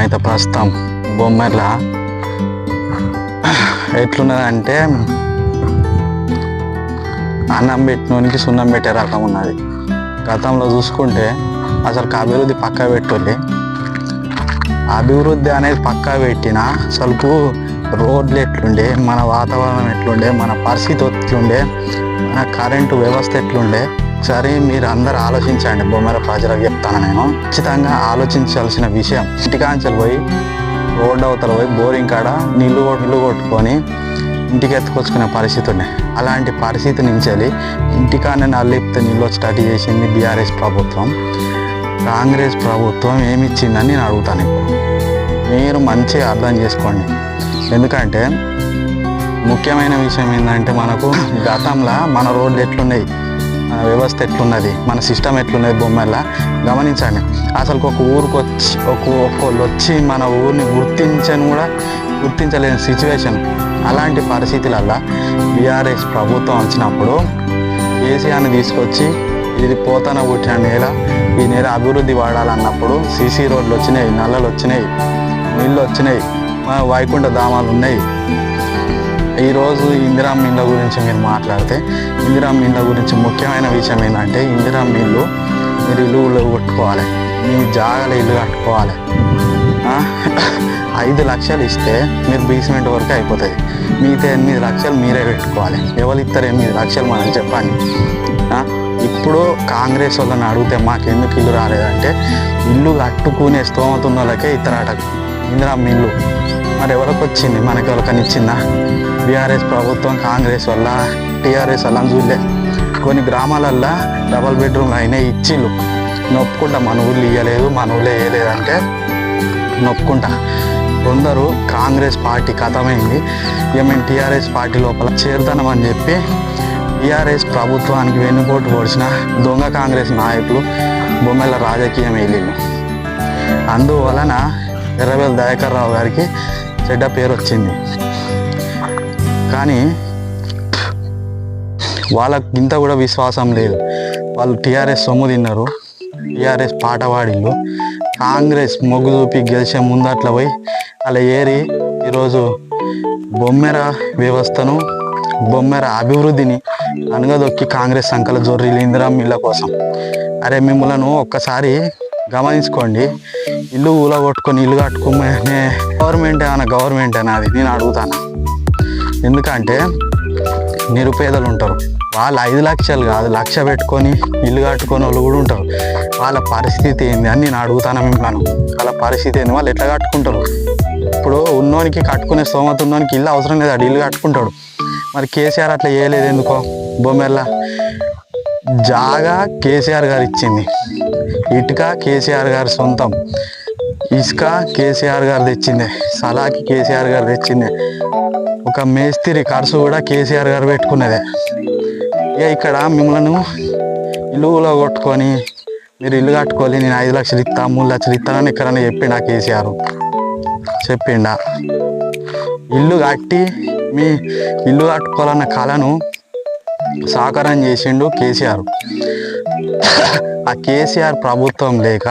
అయితే ప్రస్తుతం బొమ్మర్ల. ఎట్లున్నదంటే అన్నం పెట్టినోనికి సున్నం పెట్టే రకం ఉన్నది. గతంలో చూసుకుంటే అసలు అభివృద్ధి పక్క పెట్టుకోలే అభివృద్ధి అనేది పక్కా పెట్టిన అసలు రోడ్లు ఎట్లుండే మన వాతావరణం ఎట్లుండే మన పరిస్థితి ఎట్లుండే కరెంటు వ్యవస్థ ఎట్లుండే? సరే మీరు అందరు ఆలోచించండి. బొమ్మర ప్రజలకు చెప్తాను నేను. ఖచ్చితంగా ఆలోచించాల్సిన విషయం. ఇంటికాంచెలు పోయి రోడ్డు అవతల పోయి బోరింగ్ కాడ నీళ్ళు ఒడ్లు నీళ్ళు కొట్టుకొని ఇంటికి ఎత్తుకొచ్చుకునే పరిస్థితి ఉండే. అలాంటి పరిస్థితి నుంచి వెళ్ళి ఇంటికాడనే నీళ్ళు స్టార్ట్ చేసింది బీఆర్ఎస్ ప్రభుత్వం. కాంగ్రెస్ ప్రభుత్వం ఏమిచ్చిందని నేను అడుగుతాను ఇప్పుడు. మీరు మంచిగా అర్థం చేసుకోండి. ఎందుకంటే ముఖ్యమైన విషయం ఏంటంటే మనకు గతంలో మన రోడ్లు ఎట్లున్నాయి మన వ్యవస్థ ఎట్లున్నది మన సిస్టమ్ ఎట్లున్నది బొమ్మల్లా గమనించండి. అసలు ఒక ఊరికి వచ్చి ఒక ఒక్కళ్ళు వచ్చి మన ఊరిని గుర్తించని కూడా గుర్తించలేని సిచ్యువేషన్. అలాంటి పరిస్థితులల్లో బీఆర్ఎస్ ప్రభుత్వం వచ్చినప్పుడు కేసీఆర్ని తీసుకొచ్చి ఇది పోతన పుట్టిన నేల ఈ నేల అభివృద్ధి వాడాలన్నప్పుడు సీసీ రోడ్లు వచ్చినాయి నల్లలు వచ్చినాయి నీళ్ళు వచ్చినాయి మన వైకుంఠ ధామాలు ఉన్నాయి. ఈరోజు ఇందిరా మిల్ల గురించి మీరు మాట్లాడితే ఇందిరా మిల్ల గురించి ముఖ్యమైన విషయం ఏంటంటే ఇందిరా మిల్లు మీరు ఇల్లు కొట్టుకోవాలి. మీ జాగాలో ఇల్లు కట్టుకోవాలి. ఐదు లక్షలు ఇస్తే మీరు బేస్మెంట్ వరకు అయిపోతుంది మిగతా ఎనిమిది లక్షలు మీరే పెట్టుకోవాలి. ఎవరు ఇస్తారు ఎనిమిది లక్షలు మనం చెప్పండి. ఇప్పుడు కాంగ్రెస్ వాళ్ళని అడిగితే మాకు ఎందుకు ఇల్లు రాలేదంటే ఇల్లు కట్టుకునే స్తోమత ఉన్న వాళ్ళకే ఇతరట ఇందిరా మిల్లు మరి ఎవరికి వచ్చింది? మనకి ఎవరికని ఇచ్చిందా? బీఆర్ఎస్ ప్రభుత్వం కాంగ్రెస్ వల్ల టీఆర్ఎస్ వల్ల అని చూడలే. కొన్ని గ్రామాలల్లో డబల్ బెడ్రూమ్లు అయినా ఇచ్చిళ్ళు. నొప్పుకుంటా మన ఊళ్ళు ఇవ్వలేదు మన ఊళ్ళో వేయలేదంటే నొప్పుకుంటా. కొందరు కాంగ్రెస్ పార్టీ కథమైంది ఇక మేము టీఆర్ఎస్ పార్టీ లోపల చేరుతానమని చెప్పి టీఆర్ఎస్ ప్రభుత్వానికి వెన్నుపోటు పొడిచిన దొంగ కాంగ్రెస్ నాయకులు బొమ్మెల రాజకీయం వెళ్ళిండు అందువలన ఎర్రవేల్ దయాకర్ రావు గారికి చెడ్డ పేరు వచ్చింది కానీ వాళ్ళకి ఇంత కూడా విశ్వాసం లేదు. వాళ్ళు టీఆర్ఎస్ సొమ్ము తిన్నారు. టీఆర్ఎస్ పాట పాడిళ్ళు. కాంగ్రెస్ మొగ్గు చూపి గెలిచే ముందట్ల పోయి అలా ఏరి ఈరోజు బొమ్మెర వ్యవస్థను బొమ్మెర అభివృద్ధిని అనగదొక్కి కాంగ్రెస్ సంకల జొర్రీలు ఇందిరా ఇళ్ళ కోసం. అరే మిమ్మలను ఒక్కసారి గమనించుకోండి. ఇల్లు ఊల కొట్టుకొని ఇల్లు కట్టుకోమనే గవర్నమెంట్ ఏమైనా గవర్నమెంట్ అది? నేను అడుగుతాను? ఎందుకంటే నిరుపేదలు ఉంటారు వాళ్ళు ఐదు లక్షలు కాదు లక్ష పెట్టుకొని ఇల్లు కట్టుకొని వాళ్ళు కూడా ఉంటారు. వాళ్ళ పరిస్థితి ఏంది అని నేను అడుగుతాను మిమ్మల్ని. వాళ్ళ పరిస్థితి ఏంది? వాళ్ళు ఎట్లా కట్టుకుంటారు? ఇప్పుడు ఉన్నోనికి కట్టుకునే స్తోమత ఉన్నోనికి ఇల్లు అవసరం లేదు ఆడు ఇల్లు కట్టుకుంటాడు. మరి కేసీఆర్ అట్లా చేయలేదు ఎందుకో? బొమ్మెల్లా జాగా కేసీఆర్ గారు ఇచ్చింది. ఇటుక కేసీఆర్ గారి సొంతం. ఇసుక కేసీఆర్ గారు తెచ్చిందే. సలాకి కేసీఆర్ గారు తెచ్చిందే. ఒక మేస్త్రి ఖర్చు కూడా కేసీఆర్ గారు పెట్టుకున్నదే. ఇక ఇక్కడ మిమ్మల్ని ఇల్లులో కొట్టుకొని మీరు ఇల్లు కట్టుకోవాలి నేను ఐదు లక్షలు ఇస్తా మూడు లక్షలు ఇస్తానని ఎక్కడన్నా చెప్పిండా కేసీఆర్? చెప్పిండా. ఇల్లు కట్టి మీ ఇల్లు కట్టుకోవాలన్న కళను సాకారం చేసిండు కేసీఆర్. ఆ కేసీఆర్ ప్రభుత్వం లేక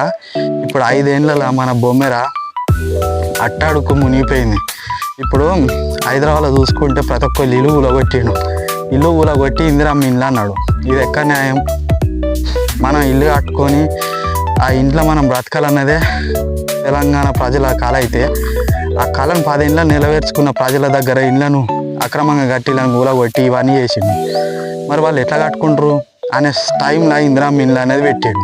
ఇప్పుడు ఐదేళ్ళలో మన బొమ్మెర అట్టాడుకు మునిగిపోయింది. ఇప్పుడు హైదరాబాద్లో చూసుకుంటే ప్రతి ఒక్క ఇల్లు ఊలగొట్టిండు. ఇల్లు ఊలగొట్టి ఇందిరమ్మ ఇల్లు అన్నాడు. ఇది ఎక్కడ న్యాయం? మనం ఇల్లు కట్టుకొని ఆ ఇంట్లో మనం బ్రతకాలన్నదే తెలంగాణ ప్రజల కళ అయితే ఆ కళను పదేళ్ళ నెరవేర్చుకున్న ప్రజల దగ్గర ఇళ్ళను అక్రమంగా కట్టి ఇళ్ళని ఊలగొట్టి ఇవన్నీ చేసిండు. మరి వాళ్ళు ఎట్లా కట్టుకుంటారు? అనే టైంలో ఇందిరామ్మ ఇల్లు అనేది పెట్టాడు.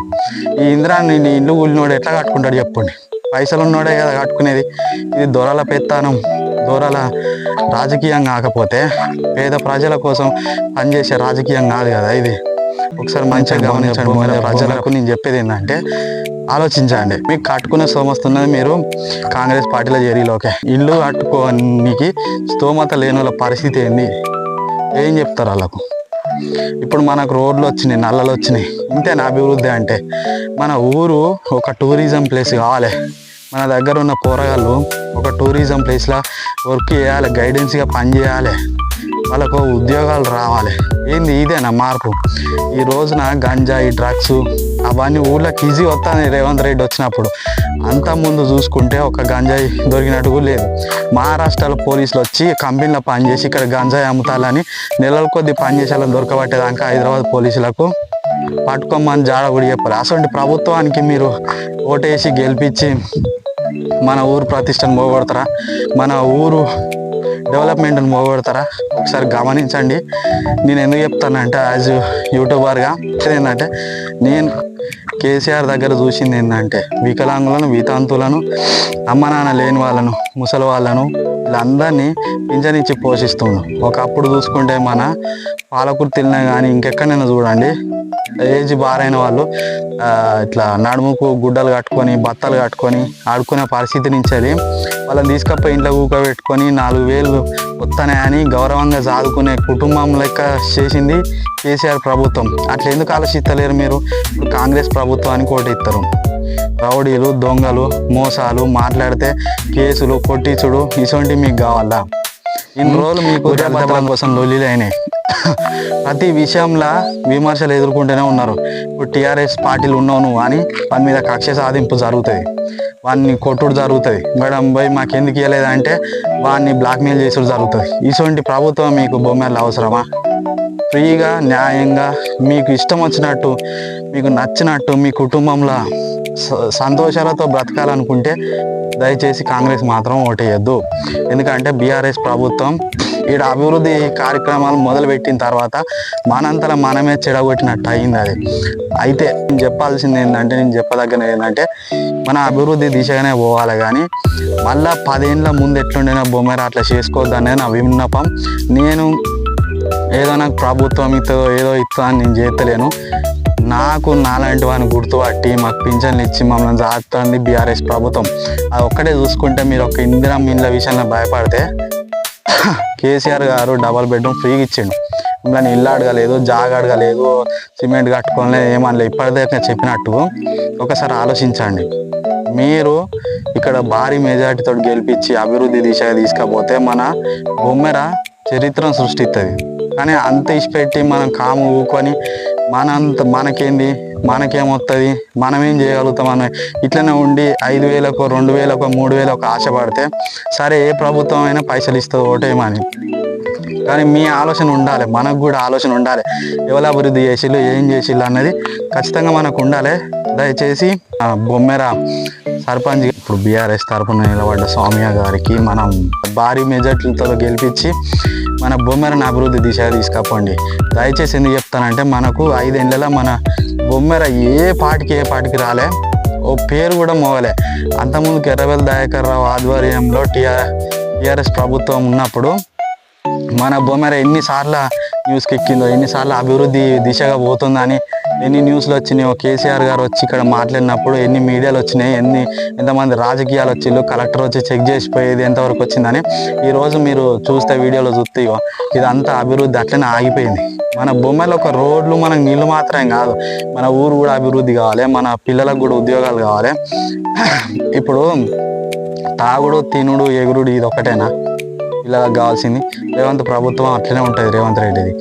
ఈ ఇందిరాన్ని ఇల్లు ఊళ్ళినోడు ఎట్లా కట్టుకుంటాడు చెప్పండి. పైసలు ఉన్నోడే కదా కట్టుకునేది. ఇది దొరల పెత్తానం. దొరల రాజకీయం కాకపోతే పేద ప్రజల కోసం పనిచేసే రాజకీయం కాదు కదా ఇది. ఒకసారి మంచిగా గమనించండి మన ప్రజలకు నేను చెప్పేది ఏంటంటే ఆలోచించండి. మీకు కట్టుకునే స్తోమత ఉన్నది మీరు కాంగ్రెస్ పార్టీలో చేరిలోకే. ఇల్లు కట్టుకోనికి స్తోమత లేని వాళ్ళ పరిస్థితి ఏంది? ఏం చెప్తారు వాళ్ళకు? ఇప్పుడు మనకు రోడ్లు వచ్చినాయి నల్లలు వచ్చినాయి. ఇంతేనా అభివృద్ధి అంటే? మన ఊరు ఒక టూరిజం ప్లేస్ కావాలి. మన దగ్గర ఉన్న పోరగాళ్ళు ఒక టూరిజం ప్లేస్లో వర్క్ చేయాలి గైడెన్స్గా పనిచేయాలి వాళ్ళకు ఉద్యోగాలు రావాలి. ఏంది ఇదేనా మార్పు? ఈ రోజున గంజాయి డ్రగ్స్ అవన్నీ ఊళ్ళోకి ఈజీ వస్తాయి రేవంత్ రెడ్డి వచ్చినప్పుడు. అంత ముందు చూసుకుంటే ఒక గంజాయి దొరికినట్టు లేదు. మహారాష్ట్రలో పోలీసులు వచ్చి కంపెనీలో పనిచేసి ఇక్కడ గంజాయి అమ్ముతాలని నెలల కొద్ది పనిచేసేలా దొరకబట్టేదాకా హైదరాబాద్ పోలీసులకు పట్టుకోమని జాడ కూడా చెప్పారు. అసలు ప్రభుత్వానికి మీరు ఓటేసి గెలిపించి మన ఊరు ప్రతిష్టను మోగొడతారా మన ఊరు డెవలప్మెంట్ని మోగొడతారా ఒకసారి గమనించండి. నేను ఎందుకు చెప్తానంటే యాజ్ యూట్యూబర్గా ఏంటంటే నేను కేసీఆర్ దగ్గర చూసింది ఏంటంటే వికలాంగులను వితాంతులను అమ్మ నాన్న లేని వాళ్ళను ముసలి వాళ్ళను వీళ్ళందరినీ పింఛనిచ్చి పోషిస్తుండు ఒకప్పుడు చూసుకుంటే మన పాలకుర్తిలో కానీ ఇంకెక్కడైనా చూడండి ఏజ్ బారైన వాళ్ళు ఇట్లా నడుముకు గుడ్డలు కట్టుకొని బత్తలు కట్టుకొని ఆడుకునే పరిస్థితి నుంచి అది వాళ్ళని తీసుకపోయి ఇంట్లో కూకబెట్టుకొని నాలుగు వేలు వస్తాయని గౌరవంగా చదువుకునే కుటుంబం లెక్క చేసింది కేసీఆర్ ప్రభుత్వం. అట్లా ఎందుకు ఆలోచిస్తలేరు మీరు? కాంగ్రెస్ ప్రభుత్వానికి ఓటేస్తారు రౌడీలు దొంగలు మోసాలు మాట్లాడితే కేసులు కొట్టించుడు ఇటువంటివి మీకు కావాలా? ఇన్ని రోజులు మీకు కోసం లొల్లిలు అయినాయి ప్రతి విషయంలో విమర్శలు ఎదుర్కొంటూనే ఉన్నారు. ఇప్పుడు టీఆర్ఎస్ పార్టీలు ఉన్నావు నువ్వు అని వాని మీద కక్ష సాధింపు జరుగుతుంది. వాడిని కొట్టుడు జరుగుతుంది. మేడం పోయి మాకెందుకు ఇవ్వలేదంటే వాడిని బ్లాక్మెయిల్ చేసుడు జరుగుతుంది. ఇటువంటి ప్రభుత్వం మీకు బొమ్మలు అవసరమా? ఫ్రీగా న్యాయంగా మీకు ఇష్టం వచ్చినట్టు మీకు నచ్చినట్టు మీ కుటుంబంలో స- సంతోషాలతో బ్రతకాలనుకుంటే దయచేసి కాంగ్రెస్ మాత్రం ఓటేయద్దు. ఎందుకంటే బీఆర్ఎస్ ప్రభుత్వం ఈడ అభివృద్ధి కార్యక్రమాలు మొదలుపెట్టిన తర్వాత మనంతల మనమే చెడగొట్టినట్టు అయింది అది. అయితే నేను చెప్పాల్సింది ఏంటంటే నేను చెప్పదగ్గన ఏంటంటే మన అభివృద్ధి దిశగానే పోవాలి కానీ మళ్ళా పదేళ్ళ ముందు ఎట్లుండేనా బొమ్మర అట్లా చేసుకోవద్దు అనేది నా విన్నపం. నేను ఏదో నాకు ప్రభుత్వం ఇస్తుందో ఏదో ఇస్తుందో అని నేను చేస్తలేను. నాకు నాలాంటి వాడిని గుర్తుపట్టి మాకు పింఛన్లు ఇచ్చి మమ్మల్ని జాతుంది బీఆర్ఎస్ ప్రభుత్వం. అది ఒక్కటే చూసుకుంటే మీరు ఒక ఇందిరా ఇండ్ల విషయంలో భయపడితే కేసీఆర్ గారు డబల్ బెడ్రూమ్ ఫ్రీగా ఇచ్చిండు. మిమ్మల్ని ఇల్లు అడగలేదు జాగ అడగలేదు సిమెంట్ కట్టుకోలేదు ఏమనలేదు ఇప్పటిదాకా చెప్పినట్టు ఒకసారి ఆలోచించండి. మీరు ఇక్కడ భారీ మెజార్టీతో గెలిపించి అభివృద్ధి దిశగా తీసుకపోతే మన బొమ్మెర చరిత్రను సృష్టిస్తుంది కానీ అంత ఇష్టపెట్టి మనం కాము ఊకొని మనంత మనకేంది? మనకేమొస్తుంది మనం ఏం చేయగలుగుతాం అని ఇట్లనే ఉండి ఐదు వేలకు రెండు వేలకు మూడు వేలకు ఆశపడితే సరే ఏ ప్రభుత్వం అయినా పైసలు ఇస్తుంది ఓటేమని కానీ మీ ఆలోచన ఉండాలి మనకు కూడా ఆలోచన ఉండాలి. ఎవరు అభివృద్ధి చేసిళ్ళు ఏం చేసిళ్ళు అన్నది ఖచ్చితంగా మనకు ఉండాలి. దయచేసి ఆ, బొమ్మెర సర్పంచ్ ఇప్పుడు బీఆర్ఎస్ తరపున నిలబడ్డ సౌమ్య గారికి మనం భారీ మెజార్టీలతో గెలిపించి మన బొమ్మెరను అభివృద్ధి దిశగా తీసుకపోండి. దయచేసి ఎందుకు చెప్తానంటే మనకు ఐదేళ్ళలో మన బొమ్మెర ఏ పాటికి ఏ పాటికి రాలే. ఓ పేరు కూడా మోగలే. అంతకుముందు ఎర్రవెల్ దయాకర్ రావు ఆధ్వర్యంలో టీఆర్ టీఆర్ఎస్ ప్రభుత్వం ఉన్నప్పుడు మన బొమ్మెర ఎన్నిసార్లు న్యూస్కి ఎక్కిందో ఎన్నిసార్లు అభివృద్ధి దిశగా పోతుందని ఎన్ని న్యూస్లు వచ్చినాయో? కేసీఆర్ గారు వచ్చి ఇక్కడ మాట్లాడినప్పుడు ఎన్ని మీడియాలు వచ్చినాయి? ఎన్ని ఎంతమంది రాజకీయాలు వచ్చిళ్ళు? కలెక్టర్ వచ్చి చెక్ చేసిపోయేది ఎంతవరకు వచ్చిందని ఈరోజు మీరు చూస్తే వీడియోలో చూస్తే ఇదంతా అభివృద్ధి అట్లనే ఆగిపోయింది. మన బొమ్మలో ఒక రోడ్లు మనకు నీళ్ళు మాత్రమే కాదు మన ఊరు కూడా అభివృద్ధి కావాలి మన పిల్లలకు కూడా ఉద్యోగాలు కావాలి. ఇప్పుడు తాగుడు తినుడు ఎగురుడు ఇది ఒకటేనా? పిల్లలకు కావాల్సింది. రేవంత్ ప్రభుత్వం అట్లనే ఉంటుంది రేవంత్ రెడ్డిది.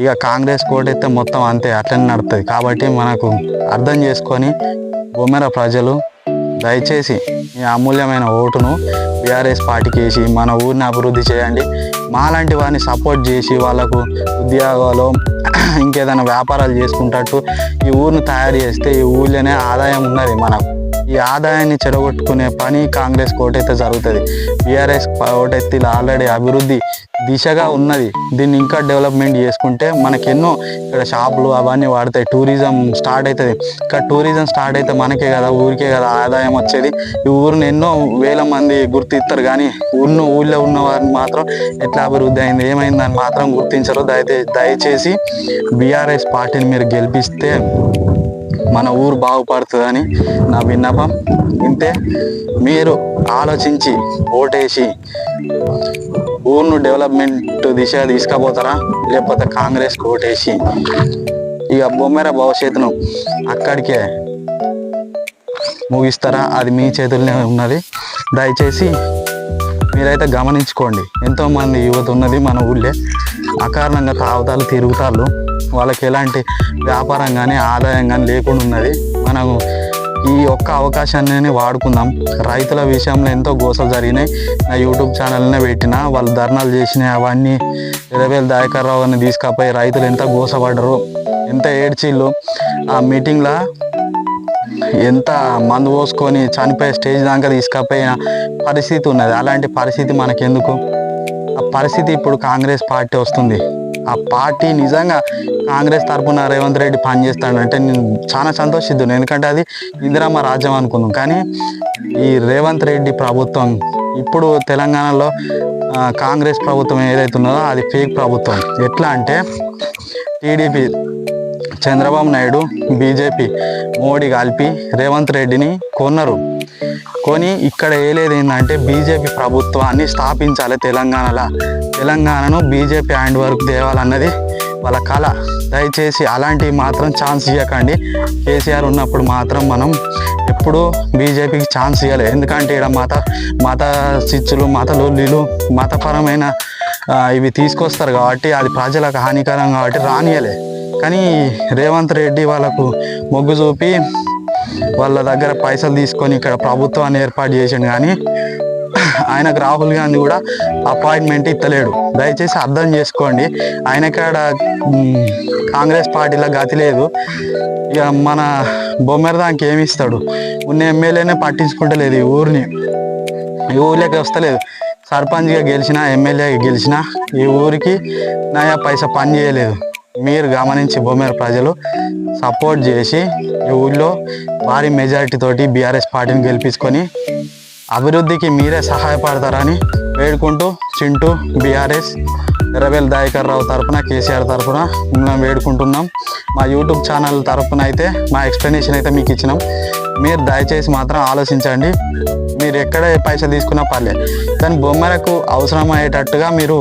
ఇక కాంగ్రెస్ కోటైతే మొత్తం అంతే అట్లనే నడుతుంది. కాబట్టి మనకు అర్థం చేసుకొని బొమ్మెర ప్రజలు దయచేసి మీ అమూల్యమైన ఓటును బీఆర్ఎస్ పార్టీకి వేసి మన ఊరిని అభివృద్ధి చేయండి. మాలాంటి వారిని సపోర్ట్ చేసి వాళ్ళకు ఉద్యోగాలు ఇంకేదైనా వ్యాపారాలు చేసుకుంటట్టు ఈ ఊరిని తయారు చేస్తే ఈ ఊళ్ళోనే ఆదాయం ఉన్నది మనకు. ఈ ఆదాయాన్ని చెడగొట్టుకునే పని కాంగ్రెస్ ఓటైతే జరుగుతుంది. బీఆర్ఎస్ కోటైతే ఇలా ఆల్రెడీ అభివృద్ధి దిశగా ఉన్నది. దీన్ని ఇంకా డెవలప్మెంట్ చేసుకుంటే మనకి ఎన్నో ఇక్కడ షాపులు అవన్నీ వాడతాయి. టూరిజం స్టార్ట్ అవుతుంది ఇక్కడ టూరిజం స్టార్ట్ అయితే మనకే కదా ఊరికే కదా ఆదాయం వచ్చేది. ఈ ఊరిని ఎన్నో వేల మంది గుర్తిస్తారు కానీ ఉన్న ఊళ్ళో ఉన్న వారిని మాత్రం ఎట్లా అభివృద్ధి అయింది ఏమైందని మాత్రం గుర్తించరు. దయచేసి దయచేసి బీఆర్ఎస్ పార్టీని మీరు గెలిపిస్తే మన ఊరు బాగుపడుతుందని నా విన్నపం ఇంతే మీరు ఆలోచించి ఓటేసి ఊరును డెవలప్మెంట్ దిశ తీసుకుపోతారా? లేకపోతే కాంగ్రెస్ ఓటేసి ఇక బొమ్మెర భవిష్యత్తును అక్కడికే ముగిస్తారా? అది మీ చేతుల్లోనే ఉన్నది. దయచేసి మీరైతే గమనించుకోండి. ఎంతోమంది యువత ఉన్నది మన ఊళ్ళే. అకారణంగా తాగుతాలు తిరుగుతారు వాళ్ళకి ఎలాంటి వ్యాపారం కానీ ఆదాయం కానీ లేకుండా ఉన్నది. మనం ఈ ఒక్క అవకాశాన్ని వాడుకుందాం. రైతుల విషయంలో ఎంతో గోసలు జరిగినాయి. నా యూట్యూబ్ ఛానల్నే పెట్టిన వాళ్ళు ధర్నాలు చేసినాయి అవన్నీ ఇరవేలు దయాకర్ రావు అని తీసుకపోయి రైతులు ఎంత గోసపడ్డరు ఎంత ఏడ్చిళ్ళు. ఆ మీటింగ్లో ఎంత మందు పోసుకొని చనిపోయే స్టేజ్ దాకా తీసుకపోయిన పరిస్థితి ఉన్నది. అలాంటి పరిస్థితి మనకెందుకు? ఆ పరిస్థితి ఇప్పుడు కాంగ్రెస్ పార్టీ వస్తుంది. ఆ పార్టీ నిజంగా కాంగ్రెస్ తరపున రేవంత్ రెడ్డి పనిచేస్తాడంటే నేను చాలా సంతోషిద్దును. ఎందుకంటే అది ఇందిరామ రాజ్యం అనుకున్నాం. కానీ ఈ రేవంత్ రెడ్డి ప్రభుత్వం ఇప్పుడు తెలంగాణలో కాంగ్రెస్ ప్రభుత్వం ఏదైతే ఉన్నదో అది ఫేక్ ప్రభుత్వం. ఎట్లా అంటే టీడీపీ చంద్రబాబు నాయుడు బీజేపీ మోడీ కలిపి రేవంత్ రెడ్డిని కొన్నారు. కొని ఇక్కడ ఏలేదు ఏంటంటే బీజేపీ ప్రభుత్వాన్ని స్థాపించాలి తెలంగాణలో. తెలంగాణను బీజేపీ హ్యాండ్ వర్క్ తేవాలన్నది వాళ్ళ కళ. దయచేసి అలాంటివి మాత్రం ఛాన్స్ ఇవ్వకండి కేసీఆర్ ఉన్నప్పుడు మాత్రం మనం ఎప్పుడూ బీజేపీకి ఛాన్స్ ఇవ్వలేదు ఎందుకంటే ఇక్కడ మత మత చిచ్చులు మత లొల్లిలు మతపరమైన ఇవి తీసుకొస్తారు కాబట్టి అది ప్రజలకు హానికరం కాబట్టి రానియలే కానీ రేవంత్ రెడ్డి వాళ్ళకు మొగ్గు చూపి వాళ్ళ దగ్గర పైసలు తీసుకొని ఇక్కడ ప్రభుత్వాన్ని ఏర్పాటు చేసిండు కానీ ఆయనకు రాహుల్ గాంధీ కూడా అపాయింట్మెంట్ ఇస్తలేడు దయచేసి అర్థం చేసుకోండి. ఆయనకాడ కాడ కాంగ్రెస్ పార్టీలో గతి లేదు. ఇక మన బొమ్మెర దానికి ఏమి ఇస్తాడు? ఉన్న ఎమ్మెల్యేనే పట్టించుకుంటలేదు ఈ ఊరిని. ఈ ఊర్లోకి వస్తలేదు. సర్పంచ్గా గెలిచినా ఎమ్మెల్యేగా గెలిచినా ఈ ఊరికి నయా పైసా పని చేయలేదు. మీరు గమనించి బొమ్మేర ప్రజలు సపోర్ట్ చేసి ఈ ఊళ్ళో భారీ మెజారిటీ తోటి బీఆర్ఎస్ పార్టీని గెలిపించుకొని అభివృద్ధికి మీరే సహాయపడతారని వేడుకుంటూ చింటూ బీఆర్ఎస్ ఎర్రవేల్ దాయకర్ రావు తరపున కేసీఆర్ తరఫున మేము వేడుకుంటున్నాం. మా యూట్యూబ్ ఛానల్ తరపున అయితే మా ఎక్స్ప్లెనేషన్ అయితే మీకు ఇచ్చినాం. మీరు దయచేసి మాత్రం ఆలోచించండి. మీరు ఎక్కడ పైసలు తీసుకున్నా పర్లేదు కానీ బొమ్మలకు అవసరమయ్యేటట్టుగా మీరు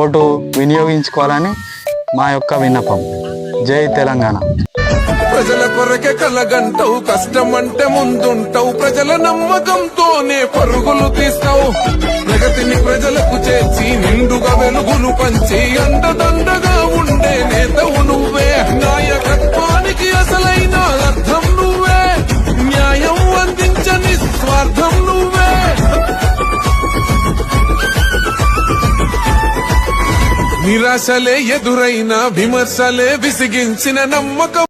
ఓటు వినియోగించుకోవాలని మా యొక్క విన్నపం. జై తెలంగాణ. ప్రజల కొరకే కలగంటావు కష్టం అంటే ముందుంటావు. ప్రజల నమ్మకంతోనే పరుగులు తీస్తావు. ప్రగతిని ప్రజలకు చేర్చి నిండుగా వెలుగులు పంచి అండదండగా నిరాశలే ఎదురైన విమర్శలే విసిగించిన నమ్మకం.